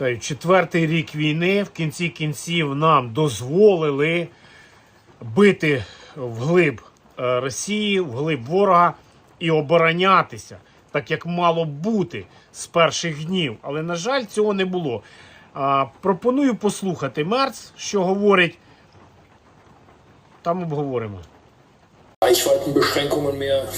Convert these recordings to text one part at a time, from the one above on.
Та четвертий рік війни в кінці кінців нам дозволили бити вглиб е, Росії, вглиб ворога і оборонятися, так як мало бути з перших днів. Але, на жаль, цього не було. А, пропоную послухати Мерц, що говорить. Там обговоримо.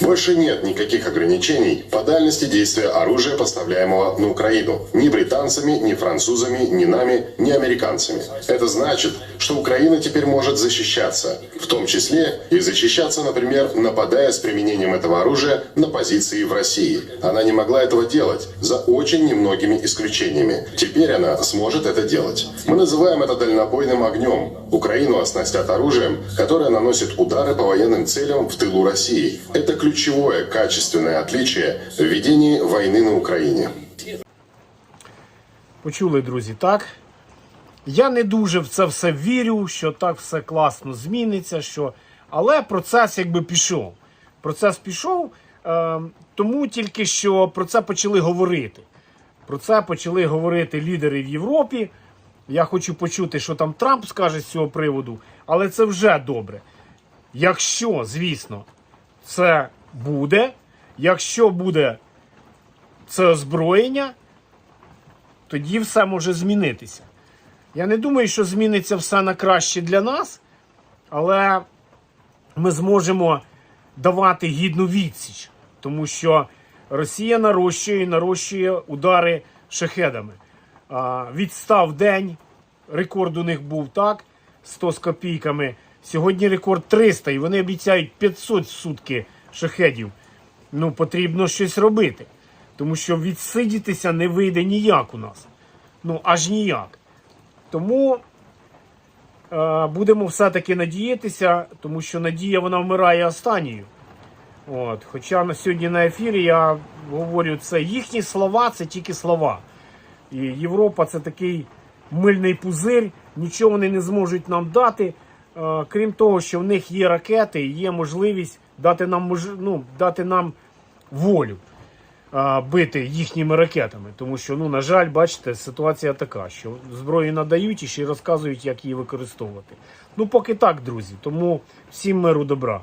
Больше нет никаких ограничений по дальности действия оружия, поставляемого на Украину. Ни британцами, ни французами, ни нами, ни американцами. Это значит, что Украина теперь может защищаться. В том числе и защищаться, например, нападая с применением этого оружия на позиции в России. Она не могла этого делать, за очень немногими исключениями. Теперь она сможет это делать. Мы называем это дальнобойным огнем. Украину оснастят оружием, которое наносит удары по военным целям в тылу России. Это ключевое качественное отличие в ведении войны на Украине. Почули, друзі, так? Я не дуже в це все вірю, що так все класно зміниться. Що... Але процес якби пішов. Процес пішов, е, тому тільки що про це почали говорити. Про це почали говорити лідери в Європі. Я хочу почути, що там Трамп скаже з цього приводу, але це вже добре. Якщо, звісно, це буде, якщо буде це озброєння, тоді все може змінитися. Я не думаю, що зміниться все на краще для нас, але ми зможемо давати гідну відсіч, тому що Росія нарощує і нарощує удари шахедами. Відстав день, рекорд у них був так, 100 з копійками. Сьогодні рекорд 300, і вони обіцяють 500 сутки шахедів. Ну, потрібно щось робити. Тому що відсидітися не вийде ніяк у нас. Ну, аж ніяк. Тому е, будемо все-таки надіятися, тому що надія вона вмирає останньою. От. Хоча на сьогодні на ефірі я говорю, це їхні слова, це тільки слова. І Європа це такий мильний пузир, нічого вони не зможуть нам дати. Е, крім того, що в них є ракети, є можливість дати нам ну, дати нам волю бити їхніми ракетами. Тому що, ну, на жаль, бачите, ситуація така, що зброю надають і ще розказують, як її використовувати. Ну, поки так, друзі. Тому всім миру добра.